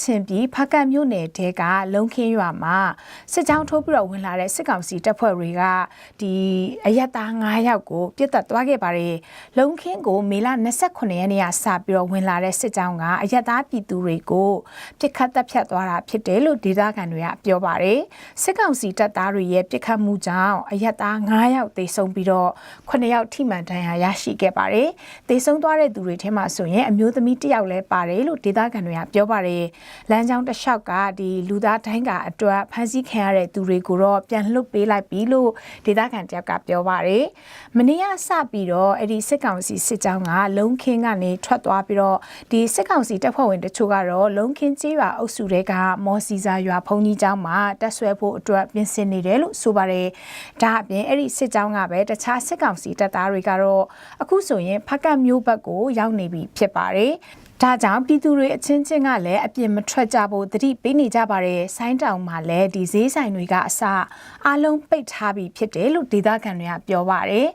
ချင်ပြည်ဖကတ်မြို့နယ်တဲကလုံခင်းရွာမှာစစ်ကြောင်းထိုးပြီးတော့ဝင်လာတဲ့စစ်ကောင်စီတပ်ဖွဲ့တွေကဒီအရက်သား9ယောက်ကိုပြစ်တက်သွားခဲ့ပါတယ်လုံခင်းကိုမေလ29ရက်နေ့ကစပြီးတော့ဝင်လာတဲ့စစ်ကြောင်းကအရက်သားပြည်သူတွေကိုပြစ်ခတ်တပ်ဖြတ်သွားတာဖြစ်တယ်လို့ဒေသခံတွေကပြောပါတယ်စစ်ကောင်စီတပ်သားတွေရဲ့ပြစ်ခတ်မှုကြောင့်အရက်သား9ယောက်သေဆုံးပြီးတော့9ယောက်ထိမှန်ဒဏ်ရာရရှိခဲ့ပါတယ်သေဆုံးသွားတဲ့သူတွေထဲမှာဆိုရင်အမျိုးသမီးတစ်ယောက်လည်းပါတယ်လို့ဒေသခံတွေကပြောပါတယ်လမ်းကြောင်းတစ်လျှောက်ကဒီလူသားတိုင်းကအတွက်ဖမ်းဆီးခံရတဲ့သူတွေကိုတော့ပြန်လွတ်ပေးလိုက်ပြီလို့ဒေသခံတယောက်ကပြောပါတယ်မနေ့ကစပြီးတော့အဲ့ဒီစစ်ကောင်စီစစ်ကြောင်းကလုံခင်းကနေထွက်သွားပြီးတော့ဒီစစ်ကောင်စီတပ်ဖွဲ့ဝင်တချို့ကတော့လုံခင်းကြီးရွာအုပ်စုတွေကမော်စီစာရွာဖုန်ကြီးကျောင်းမှာတက်ဆွဲဖို့အတွက်ပြင်ဆင်နေတယ်လို့ဆိုပါတယ်ဒါအပြင်အဲ့ဒီစစ်ကြောင်းကပဲတခြားစစ်ကောင်စီတပ်သားတွေကတော့အခုဆိုရင်ဖကတ်မျိုးဘက်ကိုရောက်နေပြီဖြစ်ပါတယ် ဒါကြောင့်ပြည်သူတွေအချင်းချင်းကလည်းအပြစ်မထွက်ကြဖို့တတိပေးနေကြပါတယ်။ဆိုင်းတောင်မှာလည်းဒီဈေးဆိုင်တွေကအစအားလုံးပိတ်ထားပြီးဖြစ်တယ်လို့ဒေသခံတွေကပြောပါတယ်